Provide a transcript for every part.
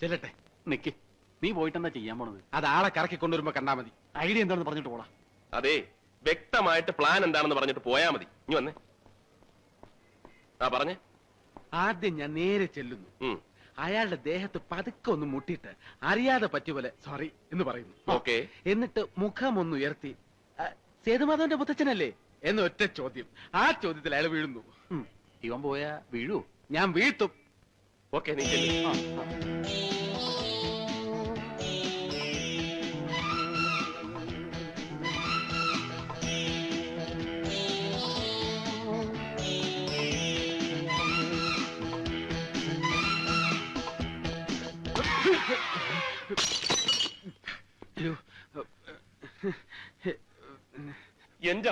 ചെല്ലട്ടെ. നിക്ക്. നീ പോയിട്ടെന്താ ചെയ്യാൻ പോണത്? അത് ആളെ കറക്കി കൊണ്ടുവരുമ്പോ കണ്ടാ മതി. ഐഡിയ എന്താണെന്ന് പറഞ്ഞിട്ട് പോടാ. അതെ വ്യക്തമായിട്ട് പ്ലാൻ എന്താണെന്ന് പറഞ്ഞിട്ട് പോയാ മതി. ഇനി വന്നേ. ആ പറഞ്ഞേ. ആദ്യം ഞാൻ നേരെ ചെല്ലുന്നു. ഉം. അയാളുടെ ദേഹത്ത് പതുക്കെ ഒന്ന് മുട്ടിയിട്ട് അറിയാതെ പറ്റിയ പോലെ സോറി എന്ന് പറയുന്നു. ഓക്കെ. എന്നിട്ട് മുഖം ഒന്ന് ഉയർത്തി "ആ, സേതുമാധവന്റെ മുത്തച്ഛനല്ലേ? എന്ന ഒറ്റ ചോദ്യം. ആ ചോദ്യത്തിൽ അയാൾ വീഴുന്നു. ഉം. ഇവൻ പോയാ വീഴൂ. ഞാൻ വീഴ്ത്തും. ഓക്കെ നീ ചെല്ലു. അയ്യോ,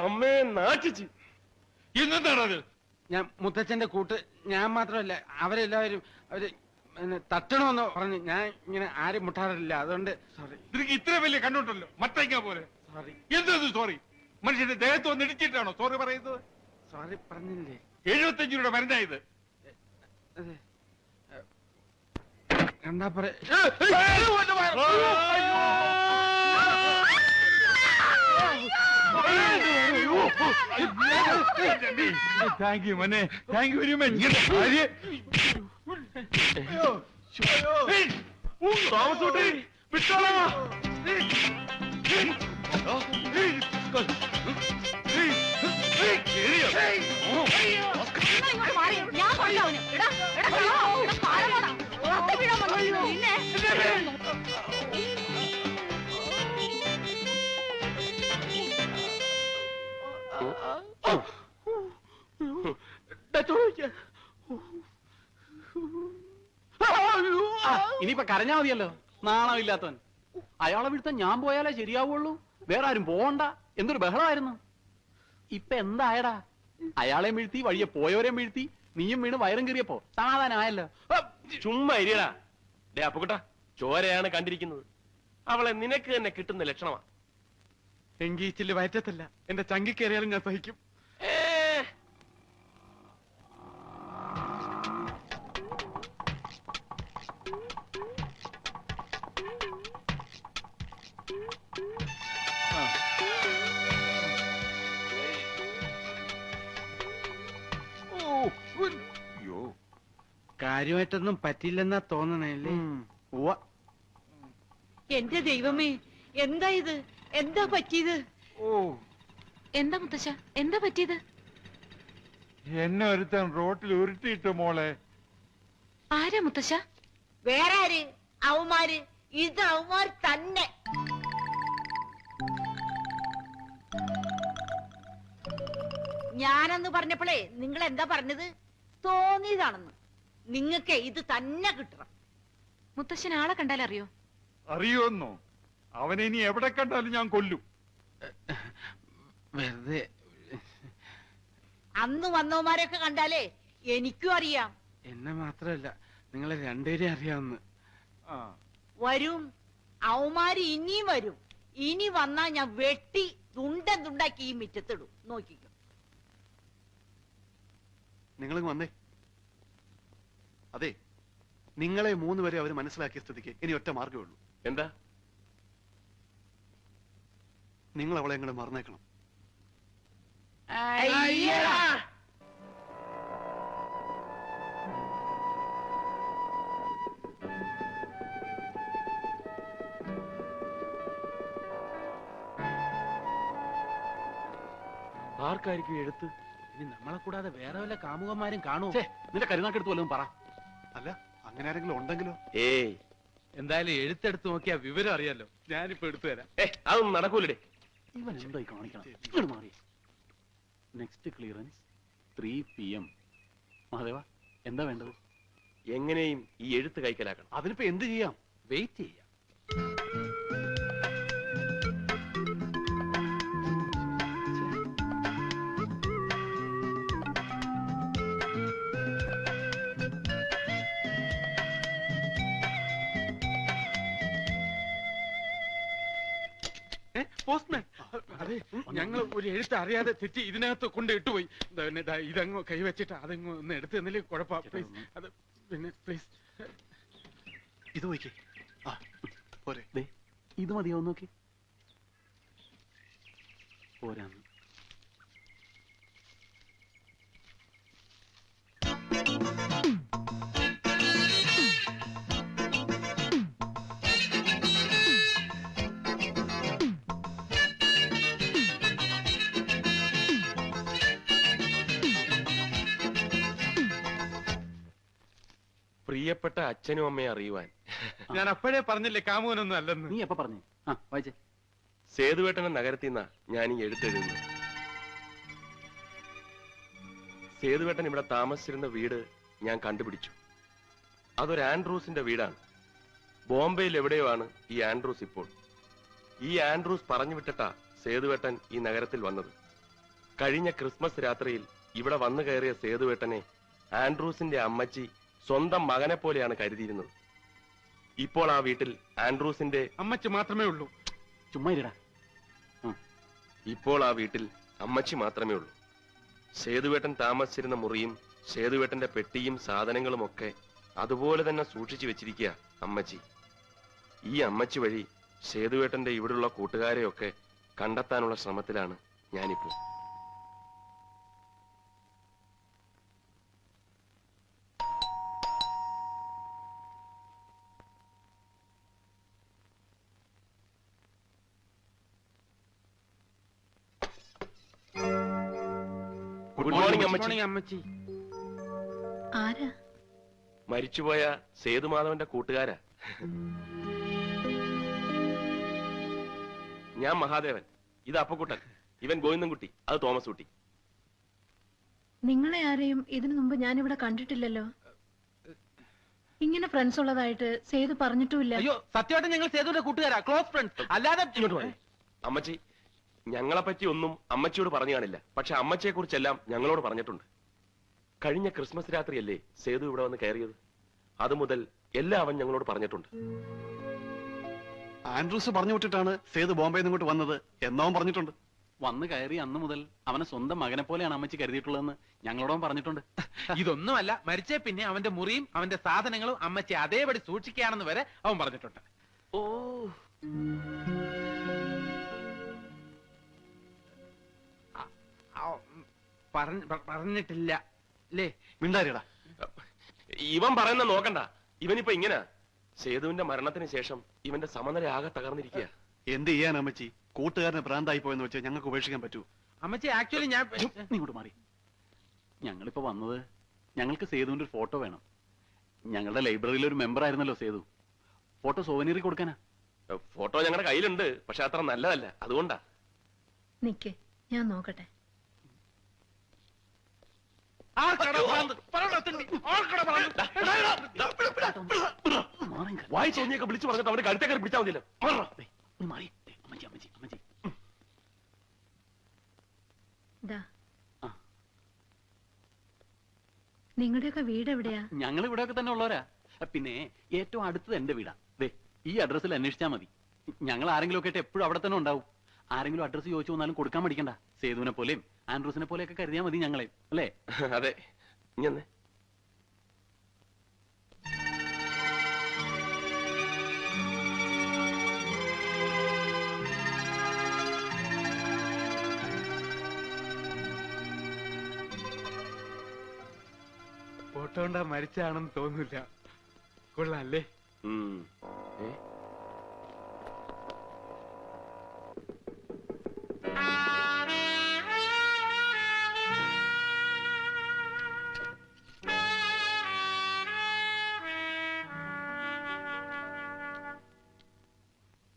അമ്മയെ നാട്ടിച്ച് ഇന്നെന്താണത് ഞാൻ മുത്തച്ഛന്റെ കൂട്ട് ഞാൻ മാത്രമല്ല അവരെല്ലാവരും അവർ പിന്നെ തട്ടണമെന്ന് പറഞ്ഞു ഞാൻ ഇങ്ങനെ ആരും മുട്ടാറില്ല അതുകൊണ്ട് സോറി നിനക്ക് ഇത്ര വലിയ കണ്ടുണ്ടല്ലോ മറ്റേക്കാ പോലെ സോറി എന്തത് സോറി മനുഷ്യന്റെ ദേഹത്ത് വന്ന് ഇടിച്ചിട്ടാണോ സോറി പറയുന്നത് സോറി പറഞ്ഞില്ലേ എഴുപത്തഞ്ച് രൂപയുടെ മരുന്നായത് അതെ കണ്ടാ പറ താങ്ക് യു മനെ. താങ്ക് യു വെരി മച്ച് താമസോട്ടെ വിട്ടോളാ. ഞാൻ കൊല്ലാം അവനെ. എടാ, എടാ, ഇനിയിപ്പൊ കരഞ്ഞാ മതിയല്ലോ. നാണമില്ലാത്തവൻ. അയാളെ വിടുത്ത ഞാൻ പോയാലേ ശരിയാവുള്ളൂ. വേറെ ആരും പോകണ്ട എന്തൊരു ബഹളമായിരുന്നു ഇപ്പൊ എന്തായടാ? അയാളെ വീഴ്ത്തി വഴിയെ പോയവരെ വീഴ്ത്തി നീയും വീണ് വയറും കീറിയപ്പോ സമാധാനമായല്ലോ. ചുമ്മാ ഇരിയടാ. ഡേ ചോരയാണ് കണ്ടിരിക്കുന്നത്. അവളെ നിനക്ക് തന്നെ കിട്ടുന്ന ലക്ഷണമാ. എങ്കി ചില്ല് വയറ്റത്തല്ല. എന്റെ ചങ്കി കയറിയാലും ഞാൻ സഹിക്കും. കാര്യമായിട്ടൊന്നും പറ്റില്ലെന്നാ തോന്നണല്ലേ. ഉവ്വ. എന്റെ ദൈവമേ എന്താ ഇത്? എന്താ പറ്റിയത്? ഓ. എന്താ മുത്തശ്ശ? എന്താ പറ്റിയത്? എന്നെ ഒരുത്തൻ റോട്ടിൽ ഉരുട്ടിയിട്ട് മോളെ. ആരാ മുത്തശ്ശ? വേറെ ആര്? അവന്മാര്. ഇത് അവന്മാർ തന്നെ. ഞാനെന്ന് പറഞ്ഞപ്പോഴേ നിങ്ങൾ എന്താ പറഞ്ഞത്? തോന്നിയതാണെന്ന്. നിങ്ങക്ക് ഇത് തന്നെ കിട്ടണം. മുത്തശ്ശൻ ആളെ കണ്ടാൽ അറിയോ? അറിയുമെന്നോ അവനെ ഇനി എവിടെ കണ്ടാലും ഞാൻ കൊല്ലും. വെറുതെ. അന്ന് വന്നവന്മാരൊക്കെ കണ്ടാലേ എനിക്കും അറിയാം. എന്നെ മാത്രല്ല നിങ്ങളെ രണ്ടുപേരെ അറിയാവുന്ന. ആ. വരും. അവന്മാര് ഇനിയും വരും. ഇനി വന്നാ ഞാൻ വെട്ടി തുണ്ടൻ തുണ്ടാക്കി ഈ മിറ്റത്തിടും. നോക്കിക്കോ. നിങ്ങൾ വന്നേ. അതെ നിങ്ങളെ മൂന്ന് വരെ അവർ മനസ്സിലാക്കിയ സ്ഥിതിക്ക് ഇനി ഒറ്റ മാർഗമേ ഉള്ളൂ. എന്താ? നിങ്ങൾ അവളെ എങ്ങനെ മറന്നേക്കണം. ആർക്കായിരിക്കും എഴുത്ത്? ഇനി നമ്മളെ കൂടാതെ വേറെ വല്ല കാമുകന്മാരും കാണുമോ? നിന്റെ കരുനാക്കെടുത്ത് വല്ലതും പറ. അങ്ങനെ ആരെങ്കിലും ഉണ്ടെങ്കിലോ? ഏയ്. എന്തായാലും എഴുത്തെടുത്ത് നോക്കിയാ വിവരം അറിയാലോ. ഞാനിപ്പോ എടുത്തു തരാം. ഏ അതൊന്നും നടക്കൂലേ ഇവൻ എന്തായി കാണിക്കണം? ഇങ്ങോട്ട് മാറി. Next clearance three P M Mahadeva എന്താ വേണ്ടത്? എങ്ങനെയും ഈ എഴുത്ത് കൈക്കലാക്കണം. അതിനിപ്പോ എന്ത് ചെയ്യാം? വെയിറ്റ് ചെയ്യാം. പോസ്റ്റ്മാൻ അതെ. ഞങ്ങൾ ഒരു എഴുത്ത് അറിയാതെ തെറ്റി ഇതിനകത്ത് കൊണ്ട് ഇട്ടുപോയി. ഇതങ്ങ് കൈവച്ചിട്ട് അതങ്ങ് ഒന്ന് എടുത്തു തന്നില്ലേ? കുഴപ്പ പ്ലീസ് അത് പിന്നെ പ്ലീസ് ഇത് നോക്കി ആ പോരെ. ഇത് മതിയാവും നോക്കി. പോരാന്ന്. പ്രിയപ്പെട്ട അച്ഛനും അമ്മയെ അറിയുവാൻ. ഞാൻ അപ്പോഴേ പറഞ്ഞില്ലേ കാമുകനൊന്നും അല്ലെന്ന്. നീ എപ്പ പറഞ്ഞു. ആ വായിച്ചേ. സേതുവേട്ടനെ നഗരത്തിൽ നിന്നാ ഞാൻ ഈ എഴുത്തെഴുതുന്നത് സേതുവേട്ടൻ ഇവിടെ താമസിച്ചിരുന്ന വീട് ഞാൻ കണ്ടുപിടിച്ചു. അതൊരു ആൻഡ്രൂസിന്റെ വീടാണ്. ബോംബെയിൽ എവിടെയോ ആണ് ഈ ആൻഡ്രൂസ് ഇപ്പോൾ? ഈ ആൻഡ്രൂസ് പറഞ്ഞു വിട്ടിട്ടാ സേതുവേട്ടൻ ഈ നഗരത്തിൽ വന്നത്. കഴിഞ്ഞ ക്രിസ്മസ് രാത്രിയിൽ ഇവിടെ വന്നു കയറിയ സേതുവേട്ടനെ ആൻഡ്രൂസിന്റെ അമ്മച്ചി സ്വന്തം മകനെ പോലെയാണ് കരുതിയിരുന്നത്. ഇപ്പോൾ ആ വീട്ടിൽ ആൻഡ്രൂസിന്റെ അമ്മച്ചി മാത്രമേ ഉള്ളൂ. ചുമ്മാ ഇരടാ. ഇപ്പോൾ ആ വീട്ടിൽ അമ്മച്ചി മാത്രമേ ഉള്ളൂ. സേതുവേട്ടൻ താമസിച്ചിരുന്ന മുറിയും സേതുവേട്ടന്റെ പെട്ടിയും സാധനങ്ങളും ഒക്കെ അതുപോലെ തന്നെ സൂക്ഷിച്ചു വെച്ചിരിക്കുക അമ്മച്ചി. ഈ അമ്മച്ചി വഴി സേതുവേട്ടന്റെ ഇവിടുള്ള കൂട്ടുകാരെയൊക്കെ കണ്ടെത്താനുള്ള ശ്രമത്തിലാണ് ഞാനിപ്പോ. മോർണിംഗ് അമ്മച്ചി? ആരാ? മരിച്ചുപോയ സേതുമാധവന്റെ കൂട്ടുകാരാ. ഞാൻ മഹാദേവൻ. ഇത് അപ്പക്കുട്ടൻ. ഇവൻ ഗോവിന്ദൻകുട്ടി. അത് തോമസ് കുട്ടി നിങ്ങളെ ആരെയും ഇതിനു മുമ്പ് ഞാൻ ഇവിടെ കണ്ടിട്ടില്ലല്ലോ. ഇങ്ങനെ ഫ്രണ്ട്സ് ഉള്ളതായിട്ട് സേതു പറഞ്ഞിട്ടുമില്ല. അയ്യോ സത്യമായിട്ട് ഞങ്ങൾ സേതുവിന്റെ കൂട്ടുകാരാ. ക്ലോസ് ഫ്രണ്ട്സ് അല്ലാതെ ഇങ്ങോട്ട്. അമ്മച്ചി ഞങ്ങളെ പറ്റി ഒന്നും അമ്മച്ചിയോട് പറഞ്ഞു കാണില്ല. പക്ഷെ അമ്മച്ചിയെ കുറിച്ചെല്ലാം ഞങ്ങളോട് പറഞ്ഞിട്ടുണ്ട്. കഴിഞ്ഞ ക്രിസ്മസ് രാത്രിയല്ലേ സേതു ഇവിടെ വന്ന് കയറിയത്? അത് മുതൽ എല്ലാം അവൻ ഞങ്ങളോട് പറഞ്ഞിട്ടുണ്ട്. ആൻഡ്രൂസ് പറഞ്ഞു വിട്ടിട്ടാണ് സേതു ബോംബെ ഇങ്ങോട്ട് വന്നത് എന്നവൻ പറഞ്ഞിട്ടുണ്ട്. വന്ന് കയറി അന്ന് മുതൽ അവനെ സ്വന്തം മകനെ പോലെയാണ് അമ്മച്ചി കരുതിയിട്ടുള്ളതെന്ന് ഞങ്ങളോടും പറഞ്ഞിട്ടുണ്ട്. ഇതൊന്നുമല്ല മരിച്ചേ പിന്നെ അവന്റെ മുറിയും അവന്റെ സാധനങ്ങളും അമ്മച്ചി അതേപടി സൂക്ഷിക്കുകയാണെന്ന് വരെ അവൻ പറഞ്ഞിട്ടുണ്ട്. ഓ. പറഞ്ഞിട്ടില്ല. അല്ലേ മിണ്ടാരിടാ ഇവൻ പറയുന്ന നോക്കണ്ട. ഇവനിപ്പോ ഇങ്ങനെ. സേതുവിന്റെ മരണത്തിന് ശേഷം ഇവന്റെ സമനില ആകെ തകർന്നിരിക്കുക എന്ത് ചെയ്യാൻ അമ്മച്ചി? കൂട്ടുകാരന് ഭ്രാന്തായി പോയെന്ന് വെച്ചാൽ ഞങ്ങൾക്ക് ഉപേക്ഷിക്കാൻ പറ്റൂ. അമ്മച്ചി ആക്ച്വലി ഞാൻ ഇങ്ങോട്ട് മാറി. ഞങ്ങളിപ്പോ വന്നത് ഞങ്ങൾക്ക് സേതുവിന്റെ ഒരു ഫോട്ടോ വേണം. ഞങ്ങളുടെ ലൈബ്രറിയിൽ ഒരു മെമ്പർ ആയിരുന്നല്ലോ സേതു. ഫോട്ടോ സോവനീറി കൊടുക്കാനാ. ഫോട്ടോ ഞങ്ങളുടെ കയ്യിലുണ്ട് പക്ഷെ അത്ര നല്ലതല്ല. അതുകൊണ്ടാ. നിക്ക് ഞാൻ നോക്കട്ടെ ആർക്കടാ ഭ്രാന്ത്? പറയടാ തിണ്ടി, ആർക്കടാ ഭ്രാന്ത്? എടാ, എടാ, എടാ. മാറി നിൽക്ക്. വായി തോന്നിയൊക്കെ വിളിച്ചു പറഞ്ഞിട്ട് അവന്റെ കഴുത്തേക്കാർ പിടിച്ചാൽ മതിയല്ലോ. മാറി. അമ്മച്ചി അമ്മച്ചി അമ്മച്ചി. നിങ്ങളുടെയൊക്കെ വീട് എവിടെയാ? ഞങ്ങൾ ഇവിടെയൊക്കെ തന്നെ ഉള്ളവരാ. പിന്നെ ഏറ്റവും അടുത്തത് എന്റെ വീടാ. ദേ ഈ അഡ്രസ്സിൽ അന്വേഷിച്ചാൽ മതി. ഞങ്ങൾ ആരെങ്കിലും ഒക്കെ ആയിട്ട് എപ്പോഴും അവിടെ തന്നെ ഉണ്ടാവും. ആരെങ്കിലും അഡ്രസ്സ് ചോദിച്ചു വന്നാലും കൊടുക്കാൻ പഠിക്കണ്ട സേതുവിനെ പോലെയും ആൻഡ്രൂസിനെ പോലെയൊക്കെ കരുതിയാൽ മതി ഞങ്ങളെ അല്ലേ? അതെ. ഇങ്ങനെ മരിച്ചാണെന്ന് തോന്നില്ല. കൊള്ളാല്ലേ. ഏ?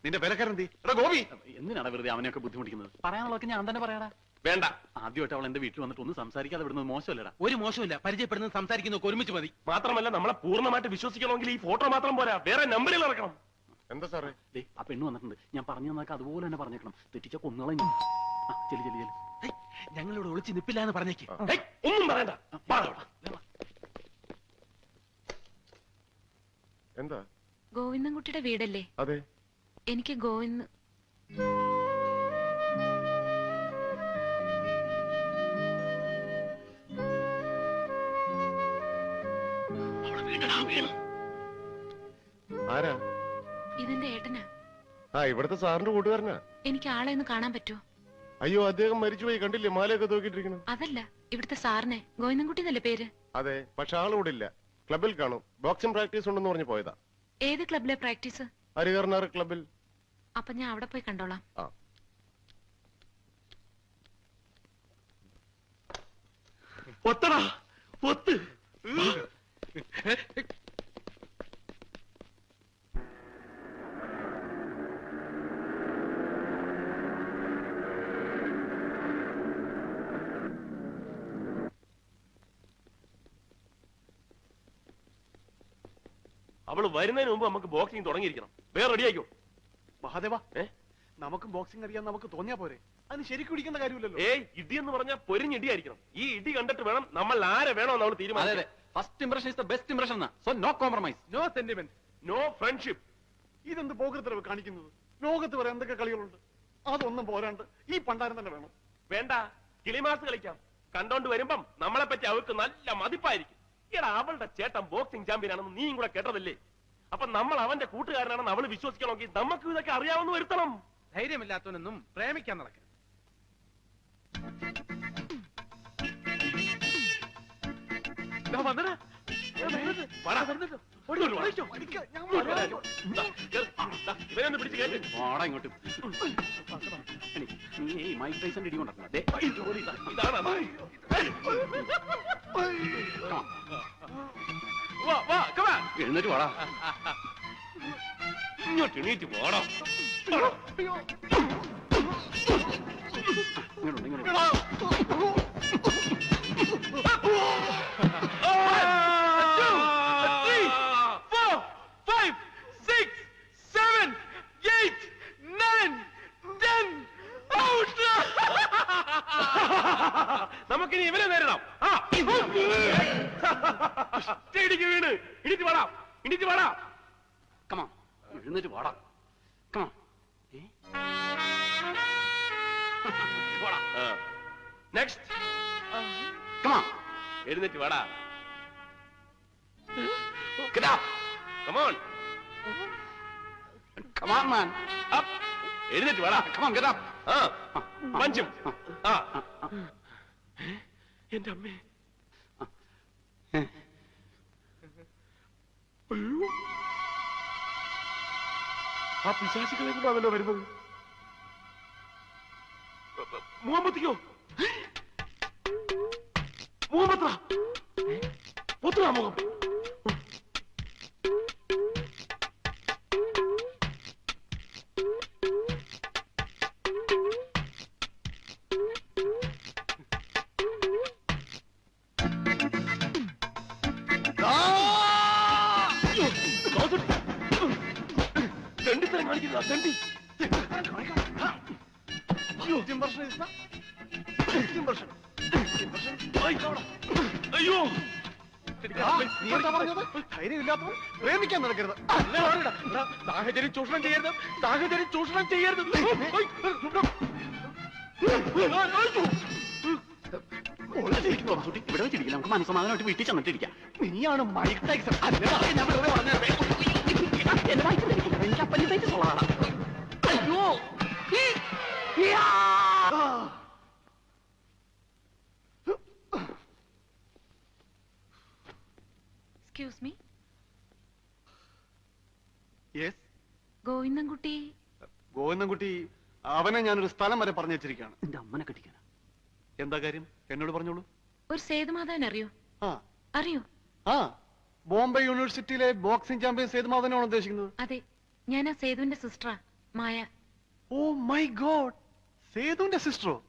നിന്റെ വിലക്കാരൻ എടാ ഗോപി. എന്തിനാണ് വെറുതെ അവനെയൊക്കെ ബുദ്ധിമുട്ടിക്കുന്നത്? പറയാനുള്ളതൊക്കെ ഞാൻ തന്നെ പറയാടാ. വേണ്ട. ആദ്യമായിട്ട് അവൾ എന്റെ വീട്ടിൽ വന്നിട്ട് ഒന്ന് സംസാരിക്കാതെ വിടുന്നത് മോശമല്ലടാ. ഒരു മോശമില്ല. പരിചയപ്പെടുന്നത് സംസാരിക്കുന്നൊക്കെ ഒരുമിച്ച് മതി. മാത്രമല്ല നമ്മളെ പൂർണമായിട്ട് വിശ്വസിക്കണമെങ്കിൽ ഈ ഫോട്ടോ മാത്രം പോരാ. വേറെ നമ്പറിൽ ഇറക്കണം. എന്താ സാറേ? ദേ ആ പെണ്ണ് വന്നിട്ടുണ്ട്. ഞാൻ പറഞ്ഞു തന്നൊക്കെ അതുപോലെ തന്നെ പറഞ്ഞേക്കണം. തെറ്റിച്ച കൊന്നുകളഞ്ഞു ആ ചെല്ലി ചെല്ലി ചെല്ലി. ഹേയ്, ഞങ്ങളിവിടെ ഒളിച്ച് നിപ്പില്ല എന്ന് പറഞ്ഞേക്ക് ഏയ്, ഒന്നും പറയണ്ട. വാ. അവിടെ. എന്താ? ഗോവിന്ദൻകുട്ടിയുടെ വീടല്ലേ? അതെ. എനിക്ക് ഗോവിന്ദ്. ആരാ? ഇതിന്റെ ഏട്ടനാ. ആ ഇവിടുത്തെ സാറിന്റെ കൂട്ടുകാരനാ. എനിക്ക് ആളെ ഒന്ന് കാണാൻ പറ്റുമോ? അയ്യോ അദ്ദേഹം മരിച്ചുപോയി. കണ്ടില്ലേ? മാലയൊക്കെ തൂക്കിട്ടിരിക്കണം അതല്ല ഇവിടുത്തെ സാറിനെ. ഗോവിന്ദൻകുട്ടി എന്നല്ലേ പേര്? അതെ പക്ഷെ ആളിവിടെ ഇല്ല. ക്ലബിൽ കാണും. ബോക്സിംഗ് പ്രാക്ടീസ് ഉണ്ടെന്ന് പറഞ്ഞു പോയതാ. ഏത് ക്ലബിലെ പ്രാക്ടീസ്? ഹരിഹർനാർ ക്ലബിൽ അപ്പൊ ഞാൻ അവിടെ പോയി കണ്ടോളാം. ആ. ഒത്തടാ ഒത്ത് അവൾ വരുന്നതിന് മുമ്പ് നമുക്ക് ബോക്സിംഗ് തുടങ്ങിയിരിക്കണം. വേറെ റെഡിയാക്കോ മഹാദേവ ഏ? നമുക്ക് ബോക്സിംഗ് അറിയാൻ നമുക്ക് തോന്നിയാ പോരെ. അതിന് ശരിക്കും ഇടിക്കുന്ന കാര്യമില്ലല്ലോ. ഏയ് ഇടി എന്ന് പറഞ്ഞാൽ പൊരിഞ്ഞിടിയായിരിക്കണം. ഈ ഇടി കണ്ടിട്ട് വേണം നമ്മൾ ആരെ വേണോ നമ്മൾ തീരുമാനം അതെ. First impression is the best impression so no compromise no sentiment no friendship ഇതെന്ത് പോകൃത്തരവ് കാണിക്കുന്നത്? ലോകത്ത് വരെ എന്തൊക്കെ കളികളുണ്ട്? അതൊന്നും പോരാണ്ട് ഈ പണ്ടാരം തന്നെ വേണം. വേണ്ട കിളിമാസ് കളിക്കാം. കണ്ടോണ്ട് വരുമ്പം നമ്മളെ പറ്റി അവൾക്ക് നല്ല മതിപ്പായിരിക്കും. ഇവിടെ അവളുടെ ചേട്ടൻ ബോക്സിംഗ് ചാമ്പ്യൻ ആണെന്ന് നീയും കൂടെ കേട്ടതല്ലേ? അപ്പൊ നമ്മൾ അവന്റെ കൂട്ടുകാരനാണെന്ന് അവൾ വിശ്വസിക്കണമെങ്കിൽ നമുക്ക് ഇതൊക്കെ അറിയാവുന്ന വരുത്തണം ധൈര്യമില്ലാത്തവനൊന്നും പ്രേമിക്കാൻ നടക്കരുത്. ഇതാണ് എഴുന്നേറ്റ് വാടാ. ഇങ്ങോട്ട് എണീറ്റ് പോടാ നമുക്കിനി ഇവരെ നേരിടാം. ഇടിക്ക് വീണ്. ഇടിച്ച് പാടാ ഇടിച്ച് പാടാ കമാ എഴുന്നേറ്റ് വാടാ. കമാ നെക്സ്റ്റ് കമാ എഴുന്നേറ്റ് വാടാ. Get up! Come on, man. Up. എഴുന്നേറ്റ് വാടാ. Come on, get up. ആ. പഞ്ചും ആ. എന്റെ അമ്മേ. ആ പിശാചികളെ കൊണ്ടാണല്ലോ വരുന്നത്. മുഹമ്മദിക്കോ? മുഹമ്മദ് പുത്ര മുഖം തെണ്ടിത്തരം കാണിക്കുന്ന തെണ്ടി അയ്യോ നീ എന്താ പറഞ്ഞത്? ധൈര്യമില്ലാത്തവൻ പ്രേമിക്കാൻ നടക്കരുത്. സാഹചര്യം ചൂഷണം ചെയ്യരുത്. സാഹചര്യം ചൂഷണം ചെയ്യരുത്. ഇവിടെ വെച്ചിരിക്കില്ല നമുക്ക് മനസ്സമാധാനമായിട്ട് വീട്ടിൽ ചെന്നിട്ടിരിക്കാം. നീയാണ് മൈക്ക് ടൈസൺ ഞാൻ ഗോവിന്ദൻകുട്ടി? ഗോവിന്ദൻകുട്ടി അവനെ ഞാനൊരു സ്ഥലം വരെ പറഞ്ഞു വെച്ചിരിക്കുകയാണ്. നിന്റെ അമ്മനെ കെട്ടിക്കാനാ എന്താ കാര്യം? എന്നോട് പറഞ്ഞോളൂ. ഒരു സേതുമാധവൻ അറിയോ? ആ. അറിയോ? ആ. ബോംബെ യൂണിവേഴ്സിറ്റിയിലെ ബോക്സിംഗ് ചാമ്പ്യൻ സേതുമാധവനാണ് ഉദ്ദേശിക്കുന്നത്? അതെ. ഞാൻ ആ സേതുവിന്റെ സിസ്റ്ററാ മായ. Oh my God. സേതുവിന്റെ സിസ്റ്ററോ?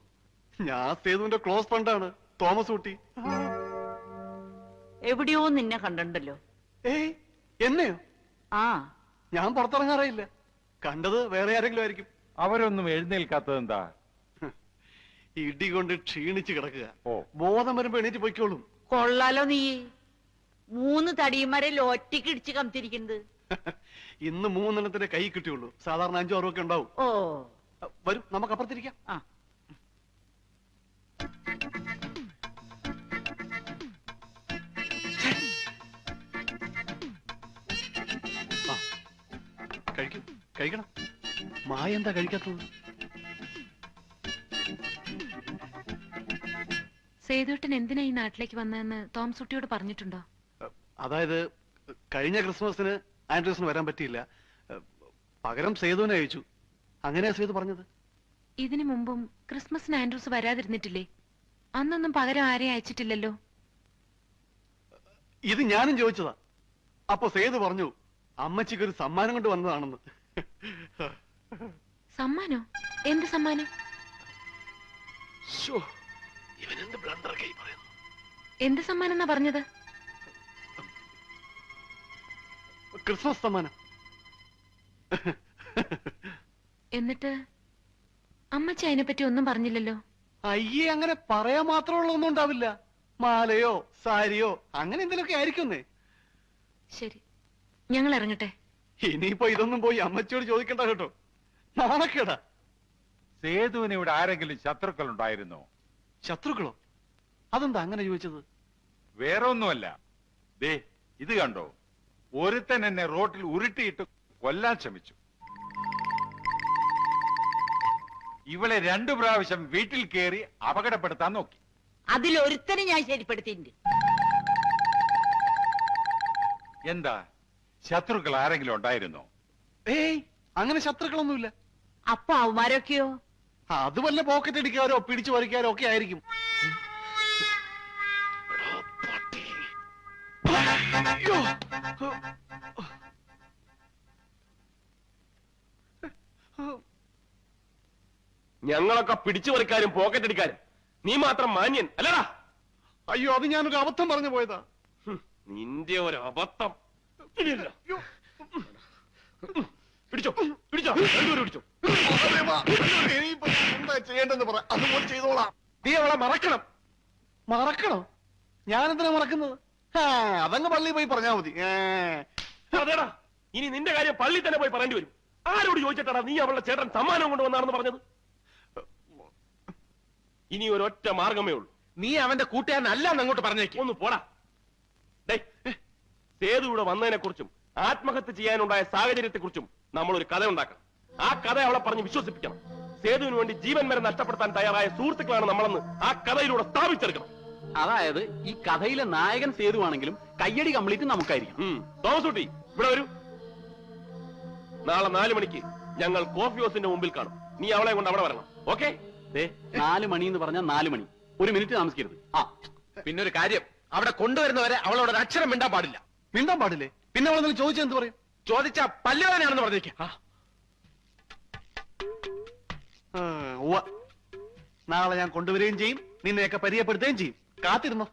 ഞാൻ സേതുവിന്റെ ക്ലോസ് ഫ്രണ്ടാണ് തോമസ് ഊട്ടി എവിടെയോ നിന്നെ കണ്ടല്ലോ ഏയ് എന്നെയോ? ആ. ഞാൻ പുറത്തിറങ്ങാറേയില്ല. കണ്ടത് വേറെ ആരെങ്കിലും ആയിരിക്കും. അവരൊന്നും എഴുന്നേൽക്കാത്തത് എന്താ? ഇടി കൊണ്ട് ക്ഷീണിച്ച് കിടക്കുക. ഓ. ബോധം വരുമ്പോ എണീറ്റ് പൊയ്ക്കോളും. കൊള്ളാലോ നീ. മൂന്ന് തടിയന്മാരെ ലോറ്റിക്ക് ഇടിച്ച് കമത്തിരിക്കുന്നത് ഇന്ന് മൂന്നെണ്ണത്തിന്റെ കൈ കിട്ടിയുള്ളൂ. സാധാരണ അഞ്ചോ ആറോ ഒക്കെ ഉണ്ടാവും. ഓ. വരും നമുക്ക് അപ്പുറത്തിരിക്കാം ആ. കഴിക്കും. കഴിക്കണം. മായ എന്താ കഴിക്കാത്തത്? സേതുട്ടൻ എന്തിനാ ഈ നാട്ടിലേക്ക് വന്നതെന്ന് തോംസുട്ടിയോട് പറഞ്ഞിട്ടുണ്ടോ? അതായത് കഴിഞ്ഞ ക്രിസ്മസിന് ആൻഡ്രൂസിന് വരാൻ പറ്റിയില്ല. പകരം സേതുവിനെ അയച്ചു അങ്ങനെയാ സേതു പറഞ്ഞത്? ഇതിനു മുമ്പും ക്രിസ്മസിന് ആൻഡ്രൂസ് വരാതിരുന്നിട്ടില്ലേ? അന്നൊന്നും പകരം ആരെയും അയച്ചിട്ടില്ലല്ലോ? ഇത് ഞാനും ചോദിച്ചതാ. അപ്പൊ സേതു പറഞ്ഞു അമ്മച്ചിക്ക് ഒരു സമ്മാനം കൊണ്ട് വന്നതാണെന്ന്. സമ്മാനോ? എന്ത് സമ്മാനം? എന്ത് സമ്മാനം എന്നാ പറഞ്ഞത്? ക്രിസ്മസ് സമ്മാനം. എന്നിട്ട് അമ്മച്ചി അതിനെപ്പറ്റി ഒന്നും പറഞ്ഞില്ലല്ലോ? അയ്യേ അങ്ങനെ പറയാൻ മാത്രമുള്ള ഒന്നും ഉണ്ടാവില്ല. മാലയോ സാരിയോ അങ്ങനെ എന്തെങ്കിലുമൊക്കെ ആയിരിക്കുന്നേ ശരി. ഞങ്ങൾ ഇറങ്ങട്ടെ ഇനിയിപ്പോ ഇതൊന്നും പോയി അമ്മച്ചിയോട് ചോദിക്കണ്ട കേട്ടോ. നാണക്കേടാ. സേതുവിന് ഇവിടെ ആരെങ്കിലും ശത്രുക്കൾ ഉണ്ടായിരുന്നോ ശത്രുക്കളോ? അതെന്താ അങ്ങനെ ചോദിച്ചത്? വേറെ ഒന്നുമല്ല ദേ ഇത് കണ്ടോ? ഒരുത്തൻ എന്നെ റോട്ടിൽ ഉരുട്ടിയിട്ട് കൊല്ലാൻ ശ്രമിച്ചു. ഇവളെ രണ്ടു പ്രാവശ്യം വീട്ടിൽ കയറി അപകടപ്പെടുത്താൻ നോക്കി. അതിലൊരുത്തനെ ഞാൻ ശരിപ്പെടുത്തിയിട്ടുണ്ട്. എന്താ? ശത്രുക്കൾ ആരെങ്കിലും ഉണ്ടായിരുന്നോ? ഏയ് അങ്ങനെ ശത്രുക്കളൊന്നുമില്ല. അപ്പൊ അവന്മാരൊക്കെയോ? അത് വല്ല പോക്കറ്റ് അടിക്കാരോ പിടിച്ചു പറിക്കാരോ ഒക്കെ ആയിരിക്കും. അയ്യോ. ഞങ്ങളൊക്കെ പിടിച്ചു പറിക്കാരും പോക്കറ്റ് അടിക്കാരും. നീ മാത്രം മാന്യൻ അല്ലടാ. അയ്യോ അത് ഞാനൊരു അബദ്ധം പറഞ്ഞു പോയതാ. ഹും, നിന്റെ ഒരു അബദ്ധം. പിടിച്ചോ പിടിച്ചോ. രണ്ടുപേരും പിടിച്ചോ. ഇനിയിപ്പോ എന്താ ചെയ്യേണ്ടെന്ന് പറ. അതുപോലെ ചെയ്തോളാം. നീ അവളെ മറക്കണം. മറക്കണോ? ഞാനെന്തിനാ മറക്കുന്നത്? അതങ്ങ് പള്ളിയിൽ പോയി പറഞ്ഞാ മതി. അതേടാ ഇനി നിന്റെ കാര്യം പള്ളി തന്നെ പോയി പറയേണ്ടി വരും. ആരോട് ചോദിച്ചിട്ടാടാ നീ അവളുടെ ചേട്ടൻ സമ്മാനം കൊണ്ടുവന്നാണെന്ന് പറഞ്ഞത്? ഇനി ഒരൊറ്റ മാർഗമേ ഉള്ളൂ. നീ അവന്റെ കൂട്ടുകാരനല്ല എന്നങ്ങോട്ട് അങ്ങോട്ട് പറഞ്ഞേക്ക്. ഒന്ന് പോടാ. ഡേയ്, സേതു ഇവിടെ വന്നതിനെ കുറിച്ചും ആത്മഹത്യ ചെയ്യാനുണ്ടായ സാഹചര്യത്തെ കുറിച്ചും നമ്മൾ ഒരു കഥ ഉണ്ടാക്കണം ആ കഥ അവളെ പറഞ്ഞ് വിശ്വസിപ്പിക്കണം. സേതുവിന് വേണ്ടി ജീവൻ വരെ നഷ്ടപ്പെടുത്താൻ തയ്യാറായ സുഹൃത്തുക്കളാണ് നമ്മളെന്ന് ആ കഥയിലൂടെ സ്ഥാപിച്ചെടുക്കണം. അതായത് ഈ കഥയിലെ നായകൻ സേതുവാണെങ്കിലും കയ്യടി കംപ്ലീറ്റ് നമുക്കായിരിക്കും. ഉം. തോമസ് കുട്ടി ഇവിടെ വരൂ. നാളെ നാലു മണിക്ക് ഞങ്ങൾ കോഫി ഹൗസിന്റെ മുമ്പിൽ കാണും. നീ അവളെ കൊണ്ട് അവിടെ വരണം. ഓക്കെ? ദേ. നാല് മണി എന്ന് പറഞ്ഞാൽ നാല് മണി. ഒരു മിനിറ്റ് താമസിക്കരുത്. ആ. പിന്നെ ഒരു കാര്യം. അവിടെ കൊണ്ടുവരുന്നവരെ അവളോട് ഒരു അക്ഷരം മിണ്ടാൻ പാടില്ല. മിണ്ടാൻ പാടില്ലേ? പിന്നെ അവളെന്തെങ്കിലും ചോദിച്ചാൽ എന്ത് പറയും? ചോദിച്ച പല്ലവനാണെന്ന് പറഞ്ഞേക്ക. നാളെ ഞാൻ കൊണ്ടുവരികയും ചെയ്യും. നിന്നെയൊക്കെ പരിചയപ്പെടുത്തുകയും ചെയ്യും. കാത്തിരുന്നോ?